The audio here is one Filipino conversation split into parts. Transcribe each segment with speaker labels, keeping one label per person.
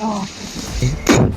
Speaker 1: Oh.
Speaker 2: Hmm?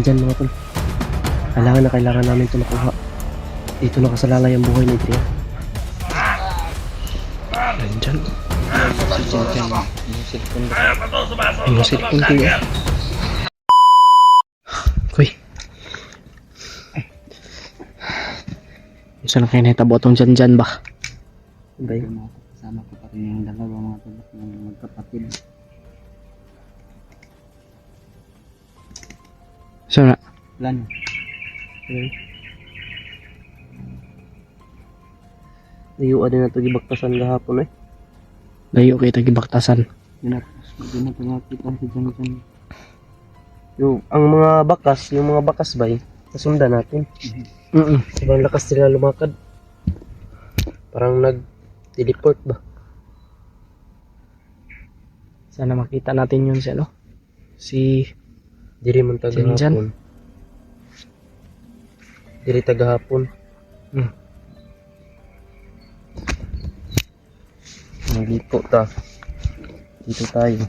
Speaker 2: Dyan, mga tol. Kailangan na kailangan namin ito makuha. Dito nakasalalay ang buhay ni Adrian. Dyan, dyan. Dyan, dyan. Yung cellphone ko yun. Kuy. Isa lang kayo nahitabo itong dyan dyan ba? Bay.
Speaker 1: Kasama ko pa rin yung dalawa mga tulak ng magkapatid.
Speaker 2: So na.
Speaker 1: Plan.
Speaker 2: Layuan din na ito gibaktasan gahapon eh. Layo kay tagibaktasan.
Speaker 1: Yun na. Yun na pangakita si Jan Jan.
Speaker 2: Yung, ang mga bakas, yung mga bakas ba eh, nasundan natin. Mm Sobrang lakas sila lumakad. Parang nag-teleport ba? Sana makita natin yun si ano? Si... Diri man tagahapon. Diri tagahapon. Hmm. Naglipo ta. Dito tayo.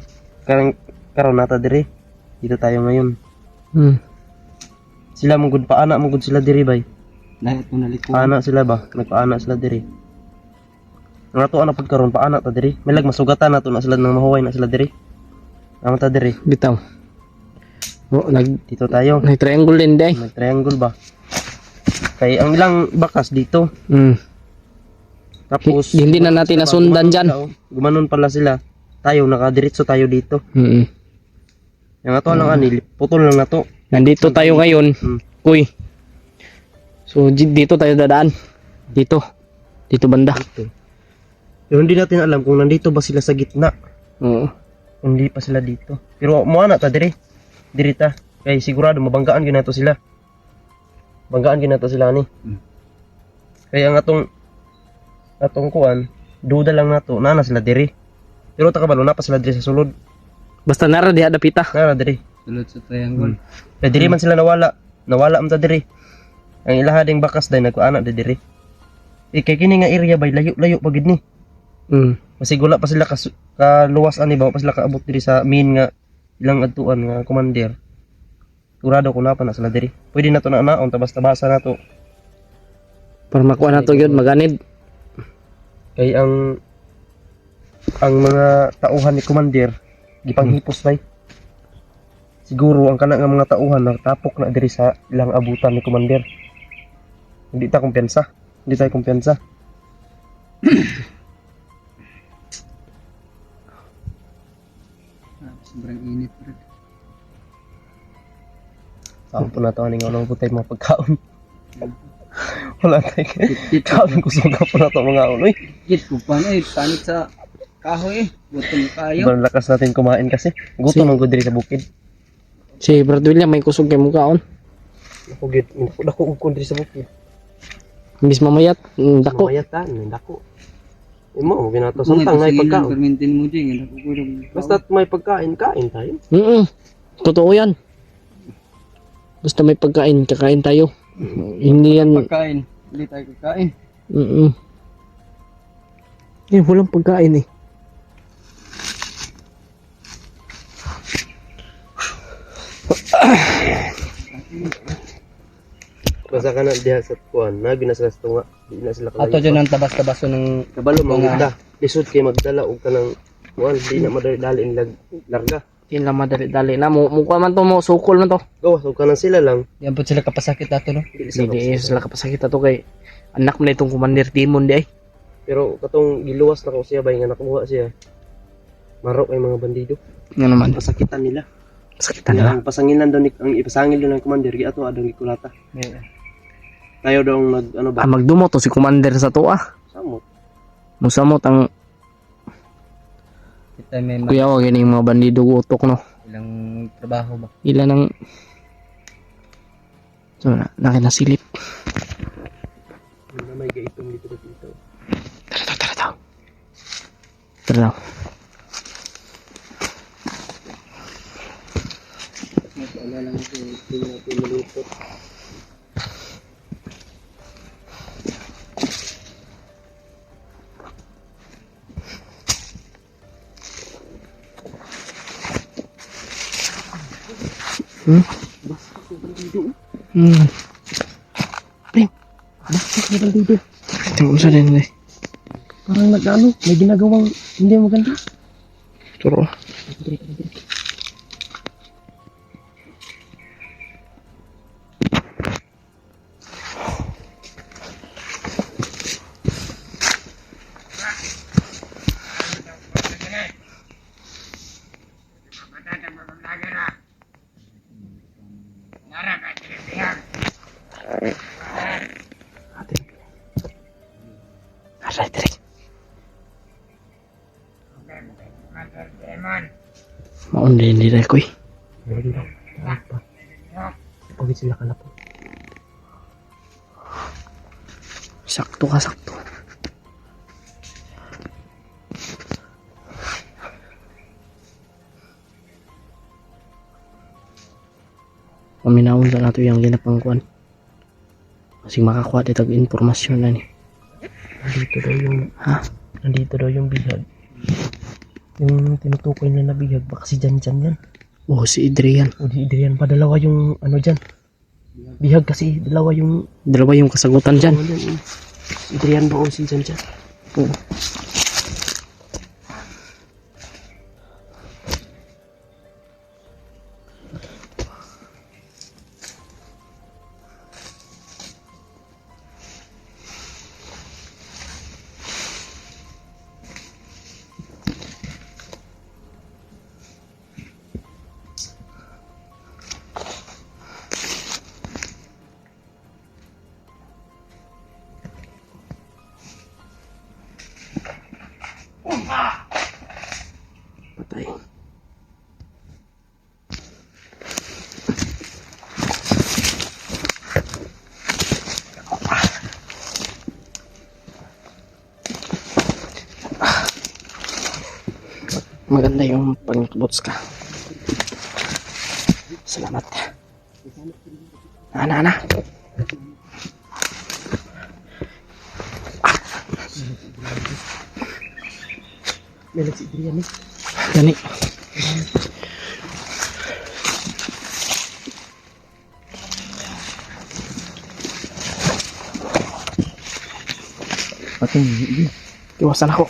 Speaker 2: Karang karon nata diri. Dito tayo ngayon.
Speaker 3: Hmm.
Speaker 2: Sila mong paana mo gud sila diri bay.
Speaker 1: Lahat mo naliko.
Speaker 2: Paana sila ba? Nagpaana sila diri. Nga to ana pud karon paana ta diri. May lag masugatan na to na sila nang mahuway na sila diri. Naman ta diri.
Speaker 3: Bitaw. Oh, nag
Speaker 2: Dito tayo.
Speaker 3: nag triangle din day.
Speaker 2: May triangle ba? Kay ang ilang bakas dito.
Speaker 3: Hmm.
Speaker 2: Tapos
Speaker 3: Hi- hindi na natin
Speaker 2: sila
Speaker 3: nasundan
Speaker 2: sila, oh. Gumanon pala sila. Tayo nakadiretso tayo dito.
Speaker 3: Hmm.
Speaker 2: Yang ato lang ani putol lang nato.
Speaker 3: Nandito tayo ngayon.
Speaker 2: Hmm.
Speaker 3: Kuy. So di- dito tayo dadaan. Dito. Dito banda.
Speaker 2: Dito. Pero hindi natin alam kung nandito ba sila sa gitna.
Speaker 3: Oo.
Speaker 2: Hindi pa sila dito. Pero mo na ta diri. Diri ta. Kay sigurado mabanggaan gyud nato sila. Banggaan gyud nato sila ni.
Speaker 1: Hmm.
Speaker 2: Kaya ang atong atong kuan, duda lang nato na na sila diri. Pero ta kabalo na pa sila diri sa sulod.
Speaker 3: Basta nara diha dapita.
Speaker 2: Na na diri.
Speaker 1: Sulod sa triangle.
Speaker 2: Kaya diri man sila nawala. Nawala man ta diri. Ang ilaha ding bakas day nagkuana di diri. Eh kay kini nga area bay layo-layo pagid ni.
Speaker 3: Hmm.
Speaker 2: Masigula pa sila kas kaluwas ani ba pa sila kaabot diri sa main nga ilang adtuan nga commander. Sigurado ko na pa na sila diri. Pwede na to na naon tabas tabasa na to.
Speaker 3: Para makuha na to yun, maganid.
Speaker 2: Kay ang ang mga tauhan ni commander gipanghipos bay. Siguro ang kana nga mga tauhan nagtapok na diri sa ilang abutan ni commander. Hindi ta kumpiyansa. Hindi tayo kumpiyansa.
Speaker 1: Ah, sobrang init bro.
Speaker 2: Saan po na to aning unang putay mga pagkaon. Wala tayo. Kaon ko sa po na to mga uloy.
Speaker 1: kit ko pa na eh. Panit sa kahoy eh. Gutom kayo.
Speaker 2: Sobrang lakas natin kumain kasi. Gutom ang good diri sa bukid.
Speaker 3: Si Brad William may kusog kay mukhaon.
Speaker 2: Ako gid, ako dako ug diri sa bukid.
Speaker 3: Imbis mamayat, mm, dako.
Speaker 2: Mayatan, dako. Imo, ginato samtang may pagkaon.
Speaker 1: Permintin mo dyan. Nakukulong.
Speaker 2: Basta may pagkain, kain tayo.
Speaker 3: Mm Totoo yan. Basta may pagkain, kakain tayo. Hindi yan,
Speaker 1: Pagkain. Hindi tayo kakain.
Speaker 3: mm Eh, walang pagkain eh.
Speaker 2: Basta ka na diha sa kuan, na sila sa tunga. Di na sila kalayo.
Speaker 1: Ato dyan ang tabas-tabaso ng
Speaker 2: Kabalo
Speaker 1: Mga-
Speaker 2: mangunda. Lisod kay magdala og kanang kuan, di na madali in lag larga.
Speaker 3: Yan lang madali-dali na. Mu mukha man to mo, sukol man to.
Speaker 2: Gawas og kanang sila lang.
Speaker 1: Yan po sila kapasakit ato no.
Speaker 2: Dili sa
Speaker 3: Hindi sila kapasakit to kay anak mo na itong Commander Timon di ay.
Speaker 2: Pero katong giluwas na ko siya bay nga nakuha siya. Marok ay mga bandido.
Speaker 3: Nga naman.
Speaker 2: Pasakitan nila.
Speaker 3: Sakitan
Speaker 2: Kaya
Speaker 3: na.
Speaker 2: ang pasangilan daw ni ang ipasangil daw ng commander gi ato adong gikulata. Tayo daw nag ano ba?
Speaker 3: Ah, magdumo to si Commander sa to ah.
Speaker 2: Samot.
Speaker 3: Musamot ang
Speaker 1: Kita may ma-
Speaker 3: kuya wag yung mga bandido utok no.
Speaker 1: ilang trabaho ba.
Speaker 3: Ilan ang So, na, nakinasilip.
Speaker 2: Ano may gaitong dito dito.
Speaker 3: Tara, tara, tara, tara. Tara
Speaker 1: Wala lang ito. Hindi natin malipot.
Speaker 3: Hmm. Pre, bakit na lang dito? Tingnan sa din eh.
Speaker 2: Parang nag-ano, may ginagawang hindi maganda.
Speaker 3: Turo. Aray, direk. Maon din nila ko eh.
Speaker 2: Meron daw. Taas pa. Pagod sila ka na po.
Speaker 3: Sakto ka, sakto. Paminawon sa nato yung ginapangkuan. Kasi makakuha dito ng informasyon na ni.
Speaker 2: Nandito daw yung,
Speaker 3: Ha?
Speaker 2: nandito daw yung bihag. Yung tinutukoy na na bihag, baka si Jan Jan yan.
Speaker 3: Oh, si Adrian.
Speaker 2: O di Adrian pa, dalawa yung ano dyan. Bihag kasi, dalawa yung
Speaker 3: Dalawa yung kasagutan dyan.
Speaker 2: ano yan, eh. Si Adrian ba o si Jan Jan?
Speaker 3: Oo. Patay. Maganda yung pag-bots ka. Salamat. Ana, ana.
Speaker 2: Melag si Adrian eh.
Speaker 3: Gani.
Speaker 2: Patay,
Speaker 3: Iwasan ako.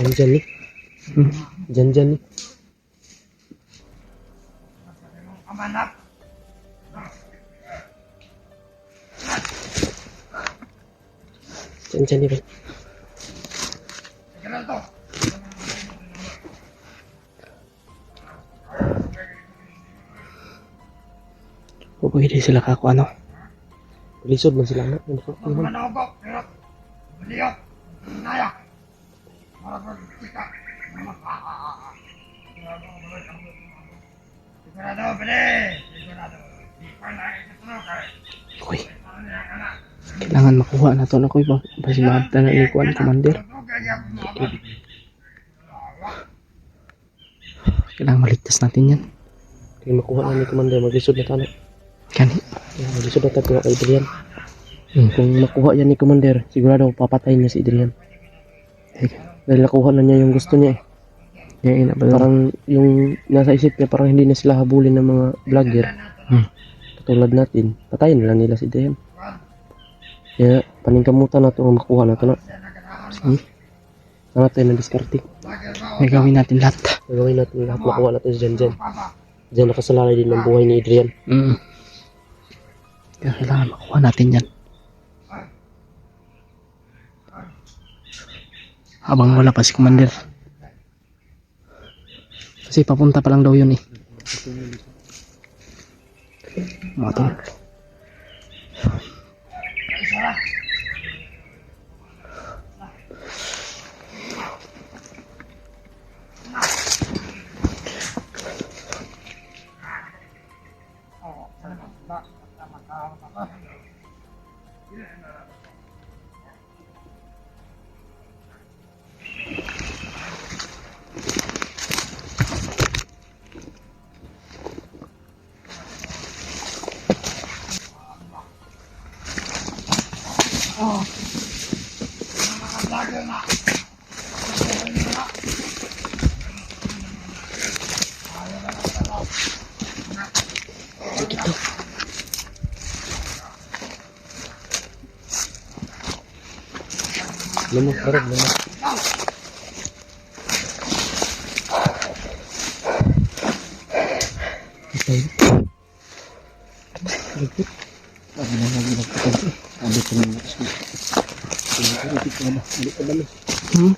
Speaker 2: Jan Jan eh.
Speaker 3: Hmm.
Speaker 2: Jan Jan eh. Jan Jan eh.
Speaker 3: O pwede sila kako ano.
Speaker 2: Lisod man sila anak. Ano ko?
Speaker 3: Uy. Kailangan makuha na to na ko ba? Basi maabta na ni Kuan Commander. Kailangan maligtas natin yan.
Speaker 2: Kaya makuha na ni Commander. Maglisod na tayo.
Speaker 3: Kani.
Speaker 2: Yeah, maglisod na tayo kay Adrian.
Speaker 3: Hmm.
Speaker 2: Kung makuha yan ni Commander, sigurado papatayin niya si Adrian. Dahil nakuha na niya yung gusto niya eh.
Speaker 3: Yan ina?
Speaker 2: Parang yung nasa isip niya, parang hindi na sila habulin ng mga vlogger.
Speaker 3: Hmm.
Speaker 2: Katulad natin, patayin na lang nila si Adrian. Kaya paningkamutan na ito makuha na ito na.
Speaker 3: Sige.
Speaker 2: Sana tayo na diskarte.
Speaker 3: May gawin natin lahat.
Speaker 2: Gagawin natin lahat makuha natin si Jen Jen. Diyan nakasalalay din ng buhay ni Adrian.
Speaker 3: Mm. Kaya kailangan makuha natin yan. Habang wala pa si Commander. Kasi papunta pa lang daw yun eh. Mga tol.
Speaker 2: Lumos, parang lumos.
Speaker 3: Okay.
Speaker 1: Sabi na lagi nagpapag eh. Sabi ko na mas mo. Hindi ko na. Ko na.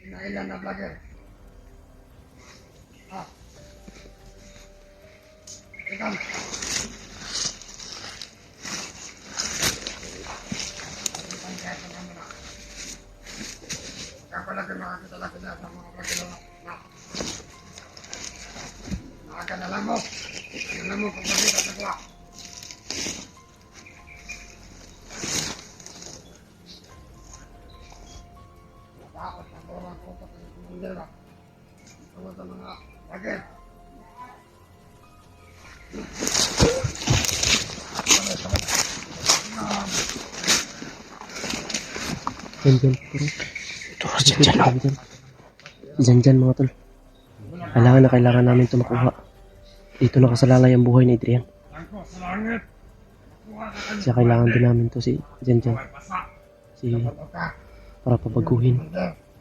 Speaker 1: Inailan na bagay. Ah. Ikaw. Kapalagay makakita lang sila sa mga mo. Nakakalalan.
Speaker 3: Hmm?
Speaker 2: Jen Jen, parang.
Speaker 3: Ito si Jan oh.
Speaker 2: Jen. Si Jen Jen mga tol. Kailangan na kailangan namin ito makuha. Dito nakasalalay ang buhay ni Adrian. Kaya kailangan din namin to si Jen Jen. Si para pabaguhin.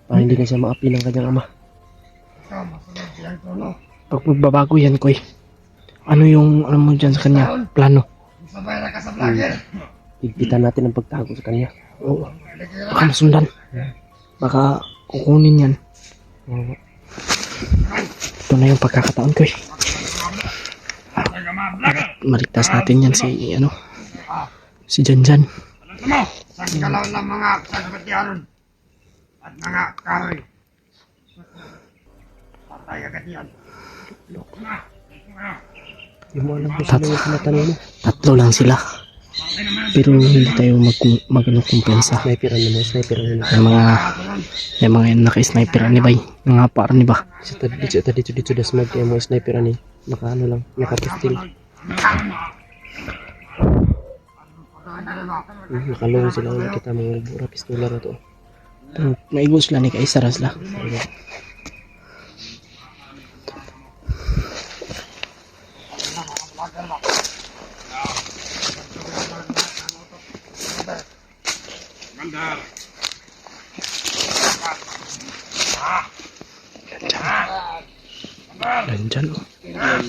Speaker 2: Para hindi na siya maapi ng kanyang ama.
Speaker 3: Pag magbabago yan, Koy. Ano yung, alam mo dyan sa kanya, plano?
Speaker 2: Higpitan natin ang pagtago sa kanya.
Speaker 3: Oo. Baka masundan. Baka kukunin yan. Ito na yung pagkakataon, Koy. Maligtas natin yan si, ano, si Jan Jan.
Speaker 4: mo sa galaw ng mga sagbatiyaron at mga kahoy. Patay agad yan.
Speaker 2: Hindi mo alam kung sino yung tinatanong mo.
Speaker 3: Tatlo lang sila. Pero hindi tayo mag, mag ano, kumpensa.
Speaker 2: Sniper ano mo, sniper ano.
Speaker 3: May mga, may mga naka-sniper ni bay. Mga para ni ba?
Speaker 2: Sa tadi dito, tadi dito, dito, das mag mo sniper ani. Naka ano lang, naka-pistol. Hmm, Nakalong sila ulit kita mga bura pistola na to.
Speaker 3: Ito, maigos lang ni Kaisar sila.
Speaker 4: Mandar.
Speaker 3: Yan dyan, oh.
Speaker 1: Diyan.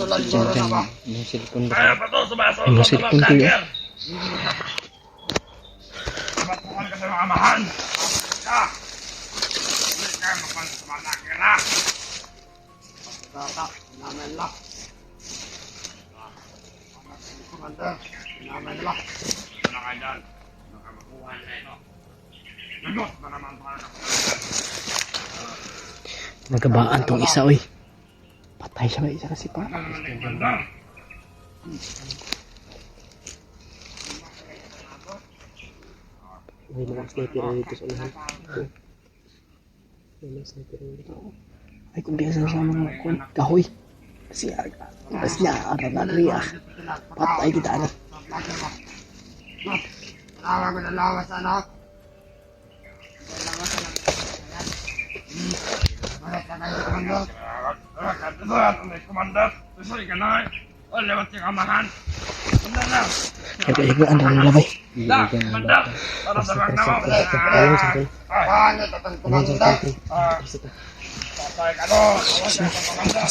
Speaker 1: Yung cellphone ba?
Speaker 3: Yung cellphone ko.
Speaker 4: Dapat po ka sa mga amahan. Ka. Hindi ka mapansamalakira. Tata, namin lang. Commander, namin lang. Ano ka dyan? Nakamakuha na ito. Nagot na naman pa na.
Speaker 3: Nagabaan tong isa, oy. Patay siya ng isa kasi
Speaker 4: parang gusto niya.
Speaker 2: May mga sniper na dito sa unahan. May mga sniper na dito.
Speaker 3: Ay, kung biasa sa mga kwan, kahoy. Kasi, mas niya, aralan niya. Patay kita na.
Speaker 4: Awa ko na lawas,
Speaker 2: anak. Lawas, anak. Lawas, anak. Lah.
Speaker 3: Higa-higaan na nila bay.
Speaker 2: Dah, bener. Para terang nama.
Speaker 5: Ayun, siyempre.
Speaker 2: Hanya tatang komandan. Ah, Patay ka doon. Awas ka, komandan.